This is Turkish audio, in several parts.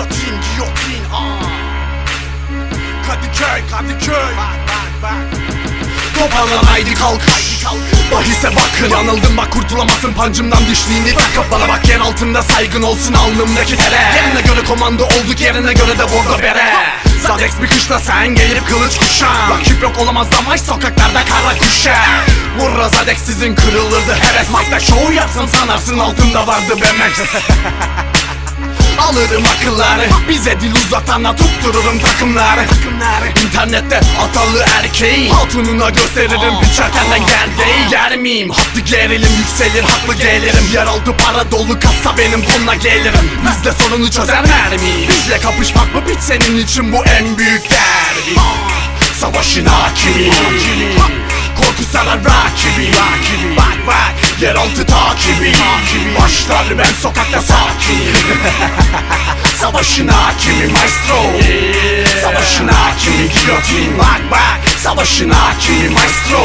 giyotin giyotin aa. Kadıköy Kadıköy. Bak bak bak. Toparlan haydi kalk. Bahise bakın Yanıldım bak kurtulamazsın pancımdan dişliğini Çıkıp bana bak yer altında saygın olsun alnımdaki tere. Yerine göre komando olduk yerine göre de bordo bere. Zadex bir kışla sen gelip kılıç kuşan Rakip yok olamaz damaş sokaklarda kara kuşa. Vurra Zadex sizin kırılırdı heves. Mike'da show yapsam sanarsın altında vardı bemek Alırım akılları. Bize dil uzatana tuttururum takımları. İnternette atalı erkeği Hatununa gösteririm. Biçerken gel değil Yer miyim? Haklı gerilim yükselir. Haklı gelirim. Yeraltı para dolu kasa benim. Tonla gelirim. Bizle sorunu çözer mermi Bizle kapışmak mı? Piç senin için bu en büyük derdi. Savaşın hakimi Korku sarar rakibi. Bak bak. Yeraltı takibi Başlar ben sokakta sakin. Savaşın hakimi maestro? Savaşın hakimi giyotin? Bak bak. Savaşın hakimi maestro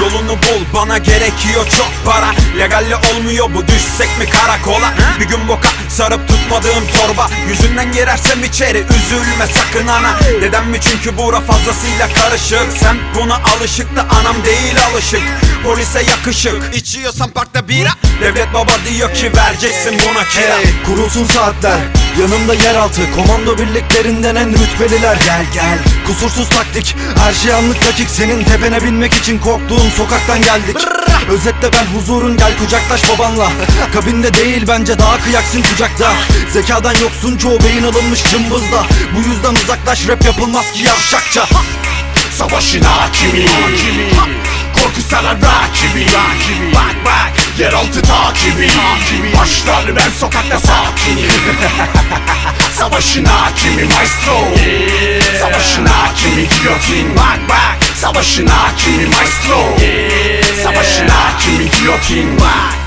Yolunu bul bana gerekiyor çok para. Legalle olmuyor bu düşsek mi karakola? Bir gün boka sarıp tutmadığım torba. Yüzünden girersem içeri üzülme sakın ana. Neden mi? Çünkü bura fazlasıyla karışık. Sen buna alışık da anam değil alışık. Polise yakışık. İçiyorsan parkta bira. Devlet baba diyor ki vereceksin buna kira. Hey, kurulsun saatler. Yanımda yeraltı. Komando birliklerinden en rütbeliler. Gel gel kusursuz taktik. Her şey anlık dakik. Senin tepene binmek için korktuğun sokaktan geldik. Özetle ben huzurun gel kucaklaş babanla. Kabinde değil bence daha kıyaksın kucakta. Zekadan yoksun çoğu beyin alınmış cımbızla. Bu yüzden uzaklaş rap yapılmaz ki yavşakça. Savaşın hakimi Korku sarar rakibi Bak bak. Yeraltı takibi Başlar ben sokakta sakin Savaşın hakimi maestro. Savaşın giyotin Bak bak. Savaşın hakimi maestro. Savaşın hakimi giyotin Bak